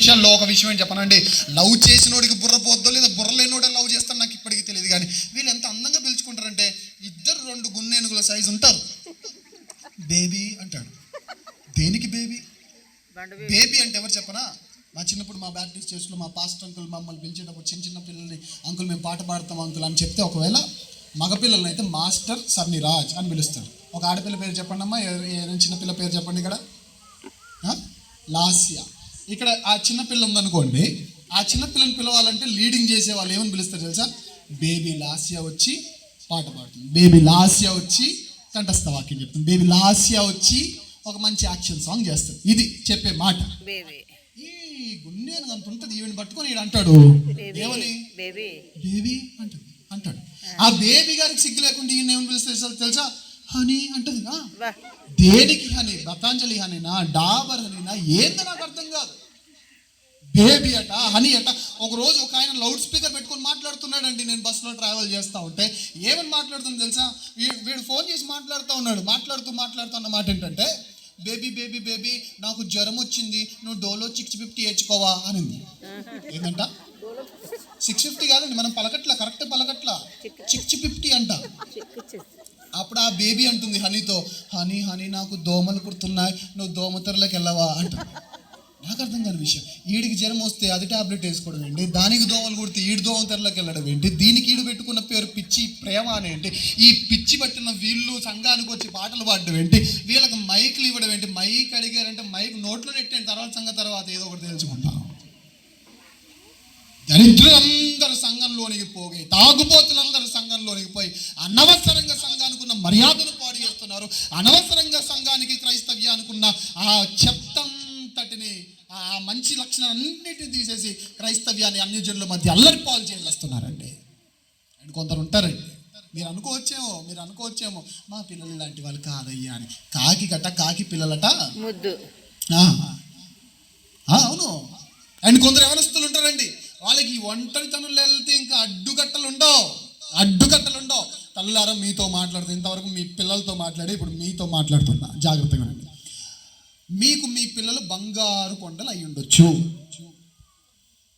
విషయాల్లో ఒక విషయం ఏంటి చెప్పనండి? లవ్ చేసినోడికి బుర్ర పోద్దో లేదా బుర్ర లేనోడే లవ్ చేస్తాను నాకు ఇప్పటికీ తెలియదు కానీ వీళ్ళు ఎంత అందంగా పిలుచుకుంటారంటే ఇద్దరు రెండు గున్నేనుగుల సైజు ఉంటారు. బేబీ అంటాడు. దేనికి బేబీ? బేబీ. అంటే ఎవరు చెప్పనా? మా చిన్నప్పుడు మా బ్యాప్టిస్ట్ చర్చ్లో మా పాస్టర్ అంకుల్ మమ్మల్ని పిలిచేటప్పుడు చిన్న చిన్న పిల్లల్ని అంకుల్ మేము పాట పాడతాం అంకుల్ అని చెప్తే ఒకవేళ మగపిల్లల్ని అయితే మాస్టర్ సర్ని రాజ్ అని పిలుస్తారు. ఒక ఆడపిల్ల పేరు చెప్పండి అమ్మా ఏ చిన్నపిల్ల పేరు చెప్పండి ఇక్కడ? లాస్య. ఇక్కడ ఆ చిన్న పిల్ల ఉందనుకోండి ఆ చిన్న పిల్లని పిలవాలంటే లీడింగ్ చేసే వాళ్ళు ఏమని పిలుస్తారు తెలుసా? బేబీ లాస్య వచ్చి పాట పాడుతుంది. బేబీ లాస్య వచ్చి కంఠస్థ వాక్యం చెప్తుంది. బేబీ లాస్య వచ్చి ఒక మంచి యాక్షన్ సాంగ్ చేస్తుంది. ఇది చెప్పే మాట. ఈ గుండెను అంత ఉంటుంది. ఈవెన్ పట్టుకొని ఈడు అంటాడు ఏమని? బేబీ అంటుంది అంటాడు. ఆ. బేబీ గారికి సిగ్గు లేకుండా ఈయన ఏమని పిలుస్తారు తెలుసా? హనీ అంటది దేనికి హనీ? పతాంజలి హనీనా? డాబర్ హనీనా? ఏందో నాకు అర్థం కాదు. బేబీ అట హనీ అట. ఒక రోజు ఒక ఆయన లౌడ్ స్పీకర్ పెట్టుకొని మాట్లాడుతున్నాడండి. నేను బస్సులో ట్రావెల్ చేస్తా ఉంటే. ఏమని మాట్లాడుతుంది తెలుసా? వీడు ఫోన్ చేసి మాట్లాడుతూ ఉన్నాడు. మాట్లాడుతూ మాట్లాడుతున్న మాట ఏంటంటే బేబీ బేబీ బేబీ నాకు జ్వరం వచ్చింది. నువ్వు డోలో సిక్స్ ఫిఫ్టీ వేసుకోవా అనింది. ఏంటంట సిక్స్ ఫిఫ్టీ కాదండి. మనం పలకట్ల కరెక్ట్ పలకట్ల. సిక్స్ ఫిఫ్టీ అంట. అప్పుడు ఆ బేబీ అంటుంది హనీతో హనీ హనీ నాకు దోమలు కుడుతున్నాయి. నువ్వు దోమతెరలోకి వెళ్ళవా? అంటుంది. నాకు అర్థం కాని విషయం. ఈడికి జ్వరం వస్తే అది టాబ్లెట్ వేసుకోవడం ఏంటి? దానికి దోమలు కొడితే ఈడు దోమతెరలోకి వెళ్ళడం ఏంటి? దీనికి ఈడు పెట్టుకున్న పేరు పిచ్చి ప్రేమ అని ఏంటి? ఈ పిచ్చి పట్టిన వీళ్ళు సంఘానికి వచ్చి పాటలు పాడడం ఏంటి? వీళ్ళకి మైక్లు ఇవ్వడం ఏంటి? మైక్ అడిగారంటే మైక్ నోట్లో నెట్టండి తర్వాత సంఘం తర్వాత ఏదో ఒకటి తెలుసుకుంటాం. దరిద్రులందరూ సంఘంలోనికి పోగి తాగుబోతులందరూ సంఘంలోనికి పోయి అనవసరంగా సంఘానికి ఉన్న మర్యాదను పాడు చేస్తున్నారు. అనవసరంగా సంఘానికి క్రైస్తవ్యానికి ఉన్న ఆ చెత్తంతటిని మంచి లక్షణాలన్నిటిని తీసేసి క్రైస్తవ్యాన్ని అన్యజనుల మధ్య అల్లరి పాలు చేసేస్తున్నారండి అండ్ కొందరు ఉంటారండి. మీరు అనుకోవచ్చేమో మీరు అనుకోవచ్చేమో మా పిల్లలు ఇలాంటి వాళ్ళు కాదయ్యా అని. కాకి గట కాకి పిల్లలట? ముద్దు. అవును. అండ్ కొందరు ఎవరస్తులు ఉంటారండి. వాళ్ళకి ఈ ఒంటరితనంలో వెళ్తే ఇంకా అడ్డుకట్టలు ఉండవు అడ్డుకట్టలు ఉండవు తల్లారా మీతో మాట్లాడుతూ ఇంతవరకు మీ పిల్లలతో మాట్లాడి ఇప్పుడు మీతో మాట్లాడుతున్నా. జాగ్రత్తగా ఉండండి. మీకు మీ పిల్లలు బంగారు కొండలు అయి ఉండొచ్చు.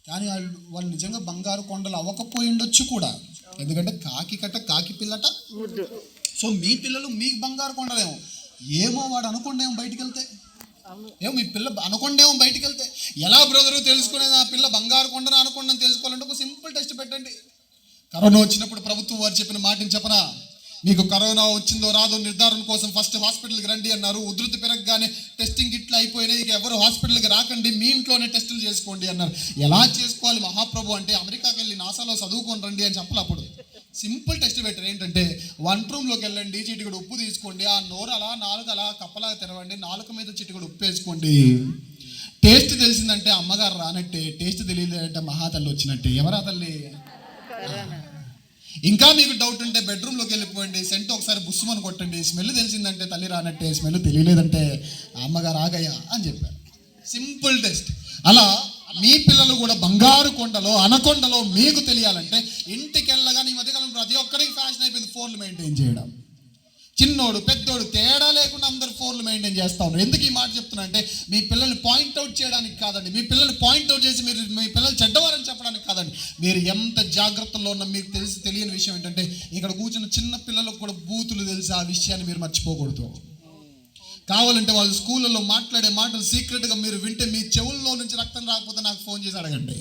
కానీ వాళ్ళు వాళ్ళు నిజంగా బంగారు కొండలు అవ్వకపోయి ఉండొచ్చు కూడా. ఎందుకంటే కాకి కట్ట కాకి పిల్లట. సో మీ పిల్లలు మీకు బంగారు కొండలేమో. ఏమో వాడు అనుకోండేమో బయటికి వెళ్తే ఏమో మీ పిల్ల అనుకోండేమో బయటికి వెళ్తే ఎలా బ్రదరు తెలుసుకునేది ఆ పిల్ల బంగారు కొండను అనుకోండి తెలుసుకోవాలంటే ఒక సింపుల్ టెస్ట్ పెట్టండి. కరోనా వచ్చినప్పుడు ప్రభుత్వం వారు చెప్పిన మాటని చెప్పనా? మీకు కరోనా వచ్చిందో రాదో నిర్ధారణ కోసం ఫస్ట్ హాస్పిటల్కి రండి అన్నారు. ఉధృతి పెరగగానే టెస్టింగ్ ఇట్లా అయిపోయినాయి. ఇక ఎవరు హాస్పిటల్కి రాకండి మీ ఇంట్లోనే టెస్టులు చేసుకోండి అన్నారు. ఎలా చేసుకోవాలి మహాప్రభు అంటే అమెరికాకి వెళ్ళి నాసాలో చదువుకొని రండి అని చెప్పాలి అప్పుడు. సింపుల్ టెస్ట్ పెట్టారు. ఏంటంటే వన్ రూమ్లోకి వెళ్ళండి చిటికడు ఉప్పు తీసుకోండి ఆ నోరు అలా నాలుగు అలా కప్పలా తెరవండి నాలుక మీద చిటికడు ఉప్పు వేసుకోండి. టేస్ట్ తెలిసిందంటే అమ్మగారు రానట్టే టేస్ట్ తెలియలేదంటే మహాతల్లి వచ్చినట్టే. ఎవరా తల్లి? ఇంకా మీకు డౌట్ ఉంటే బెడ్రూమ్లోకి వెళ్ళిపోండి. సెంట్ ఒకసారి బుస్సుమని కొట్టండి. స్మెల్ తెలిసిందంటే తల్లి రానట్టే స్మెల్ తెలియలేదంటే అమ్మగారు ఆగయ్యా అని చెప్పారు. సింపుల్ టెస్ట్ అలా మీ పిల్లలు కూడా బంగారు కొండలో అనకొండలో మీకు తెలియాలంటే ఇంటికి వెళ్ళగానే ఈ మధ్యకాలం ప్రతి ఒక్కరికి ఫ్యాషన్ అయిపోయింది ఫోన్లు మెయింటైన్ చేయడం. చిన్నోడు పెద్దోడు తేడా లేకుండా అందరు ఫోన్లు మెయింటైన్ చేస్తా ఉన్నారు. ఎందుకు ఈ మాట చెప్తున్నా అంటే మీ పిల్లల్ని పాయింట్ అవుట్ చేయడానికి కాదండి. మీ పిల్లల్ని పాయింట్ అవుట్ చేసి మీరు మీ పిల్లలు చెడ్డవారని చెప్పడానికి కాదండి. మీరు ఎంత జాగ్రత్తలో ఉన్న మీకు తెలిసి తెలియని విషయం ఏంటంటే ఇక్కడ కూర్చున్న చిన్న పిల్లలకు కూడా బూతులు తెలిసి ఆ విషయాన్ని మీరు మర్చిపోకూడదు. కావాలంటే వాళ్ళు స్కూళ్ళలో మాట్లాడే మాటలు సీక్రెట్గా మీరు వింటే మీ చెవుల్లో నుంచి రక్తం రాకపోతే నాకు ఫోన్ చేసి అడగండి.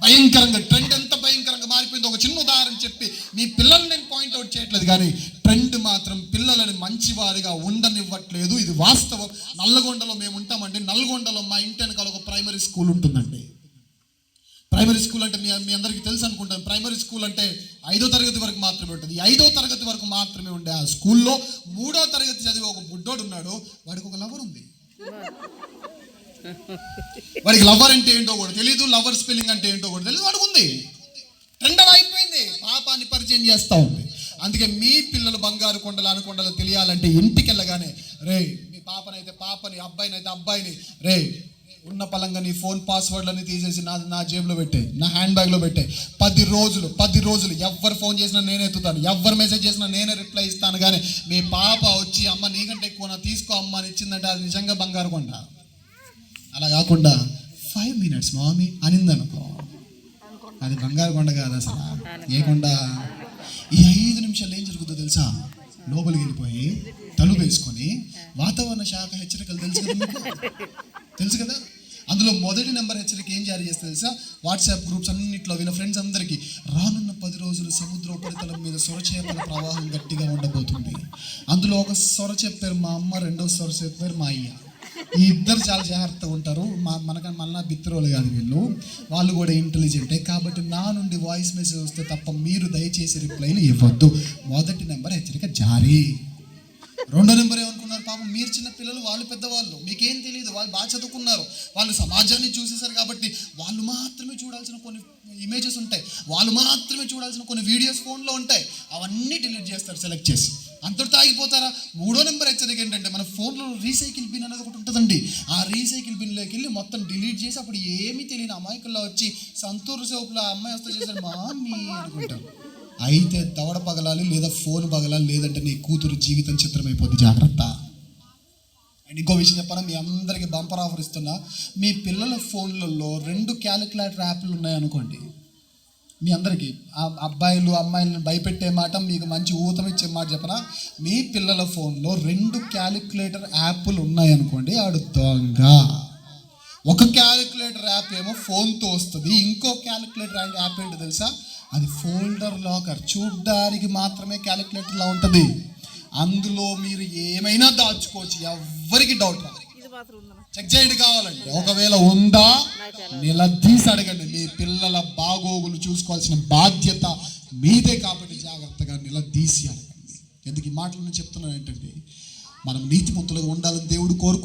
భయంకరంగా ట్రెండ్ ఎంత భయంకరంగా మారిపోయిందో ఒక చిన్న ఉదాహరణ చెప్పి మీ పిల్లల్ని నేను పాయింట్అవుట్ చేయట్లేదు కానీ ట్రెండ్ మాత్రం పిల్లలని మంచివారిగా ఉండనివ్వట్లేదు. ఇది వాస్తవం. నల్లగొండలో మేము ఉంటామండి. నల్గొండలో మా ఇంటి వెనకాల ఒక ప్రైమరీ స్కూల్ ఉంటుందండి. ప్రైమరీ స్కూల్ అంటే మీ మీ అందరికీ తెలుసు అనుకుంటాను. ప్రైమరీ స్కూల్ అంటే ఐదో తరగతి వరకు మాత్రమే ఉంటుంది. ఐదో తరగతి వరకు మాత్రమే ఉండే ఆ స్కూల్లో మూడో తరగతి చదివి ఒక బుడ్డోడు ఉన్నాడు. వాడికి ఒక లవర్ ఉంది. వారికి లవర్ అంటే ఏంటో కూడా తెలియదు లవర్ స్పెల్లింగ్ అంటే ఏంటో కూడా తెలియదు అడుగుంది. ఉంది అయిపోయింది. పాపాన్ని పరిచయం చేస్తూ ఉంది. అందుకే మీ పిల్లలు బంగారు కొండలు అనుకొండలు తెలియాలంటే ఇంటికి వెళ్ళగానే రే మీ పాపనైతే పాపని అబ్బాయినైతే అబ్బాయిని రే ఉన్న పలంగా నీ ఫోన్ పాస్వర్డ్లన్నీ తీసేసి నా నా జేబులో పెట్టే నా హ్యాండ్ బ్యాగ్లో పెట్టే. పది రోజులు పది రోజులు ఎవరు ఫోన్ చేసినా నేనే ఎత్తుతాను ఎవరు మెసేజ్ చేసినా నేనే రిప్లై ఇస్తాను కానీ మీ పాప వచ్చి అమ్మ నీకంటే ఎక్కువ తీసుకో అమ్మ అని ఇచ్చిందంటే అది నిజంగా బంగారు కొండ. అలా కాకుండా ఫైవ్ మినిట్స్ మామీ అనిందనుకో. అది బంగారు కొండ కాదు అసలు. ఏ కొండ? ఈ ఐదు నిమిషాలు ఏం జరుగుతుందో తెలుసా? లోపలికి వెళ్ళిపోయి తలుపు వేసుకొని వాతావరణ శాఖ హెచ్చరికలు తెలుసు కదా మీకు? తెలుసు కదా? అందులో మొదటి నెంబర్ హెచ్చరిక ఏం జారీ చేస్తే తెలుసా? వాట్సాప్ గ్రూప్స్ అన్నింటిలో వీళ్ళ ఫ్రెండ్స్ అందరికీ రానున్న పది రోజులు సముద్ర ఉపరితలం మీద సొరచేపల ప్రవాహం గట్టిగా ఉండబోతుంది. అందులో ఒక సొర చెప్పారు మా అమ్మ రెండో సొర చెప్పారు మా అయ్య. ఈ ఇద్దరు చాలా జాగ్రత్తగా ఉంటారు. మా మనకన్నా మళ్ళా బిత్రోలు కాదు వీళ్ళు. వాళ్ళు కూడా ఇంటెలిజెంటే కాబట్టి నా నుండి వాయిస్ మెసేజ్ వస్తే తప్ప మీరు దయచేసి రిప్లైలు ఇవ్వద్దు. మొదటి నెంబర్ హెచ్చరిక జారీ. రెండో నెంబర్ ఏమనుకున్నారు పాపం? మీరు చిన్న పిల్లలు వాళ్ళు పెద్దవాళ్ళు. మీకేం తెలియదు వాళ్ళు బాగా చదువుకున్నారు. వాళ్ళు సమాజాన్ని చూసేశారు కాబట్టి వాళ్ళు మాత్రమే చూడాల్సిన కొన్ని ఇమేజెస్ ఉంటాయి. వాళ్ళు మాత్రమే చూడాల్సిన కొన్ని వీడియోస్ ఫోన్లో ఉంటాయి. అవన్నీ డిలీట్ చేస్తారు సెలెక్ట్ చేసి. అంతటితో ఆగిపోతారా మూడో నెంబర్ హెచ్చరిక ఏంటంటే మన ఫోన్లో రీసైకిల్ బిన్ అనేది ఒకటి ఉంటుందండి. ఆ రీసైకిల్ బిన్లోకి వెళ్ళి మొత్తం డిలీట్ చేసి అప్పుడు ఏమీ తెలియని అమాయకుల్లో వచ్చి సంతూర్ సోపులో ఆ అమ్మాయి వస్తే చేశారు మామీ అనుకుంటారు. అయితే దవడ పగలాలి లేదా ఫోన్ పగలాలి లేదంటే నీ కూతురు జీవితం చిత్రమైపోద్ది. జాగ్రత్త. అండ్ ఇంకో విషయం చెప్పాలా? మీ అందరికీ బంపర్ ఆఫర్ ఇస్తున్నా. మీ పిల్లల ఫోన్లలో రెండు క్యాలిక్యులేటర్ యాప్లు ఉన్నాయనుకోండి. మీ అందరికీ ఆ అబ్బాయిలు అమ్మాయిలను భయపెట్టే మాట మీకు మంచి ఊతం ఇచ్చే మాట చెప్పనా? మీ పిల్లల ఫోన్లో రెండు క్యాలిక్యులేటర్ యాప్లు ఉన్నాయనుకోండి ఆడు దొంగ. ఒక క్యాలిక్యులేటర్ యాప్ ఏమో ఫోన్తో వస్తుంది ఇంకో క్యాలిక్యులేటర్ యాప్ ఏంటో తెలుసా? అది ఫోల్డర్ లాకర్ చూడ్డానికి మాత్రమే క్యాలిక్యులేటర్లా ఉంటుంది. అందులో మీరు ఏమైనా దాచుకోవచ్చు ఎవ్వరికి డౌట్ చెక్ చేయండి కావాలండి. ఒకవేళ ఉందా నిలదీసి అడగండి. మీ పిల్లల బాగోగులు చూసుకోవాల్సిన బాధ్యత మీదే కాబట్టి జాగ్రత్తగా నిలదీసి అడగండి. ఎందుకు ఈ మాటలను చెప్తున్నాను ఏంటంటే మనం నీతిమంతులుగా ఉండాలని దేవుడు కోరుకుంటున్నాడు.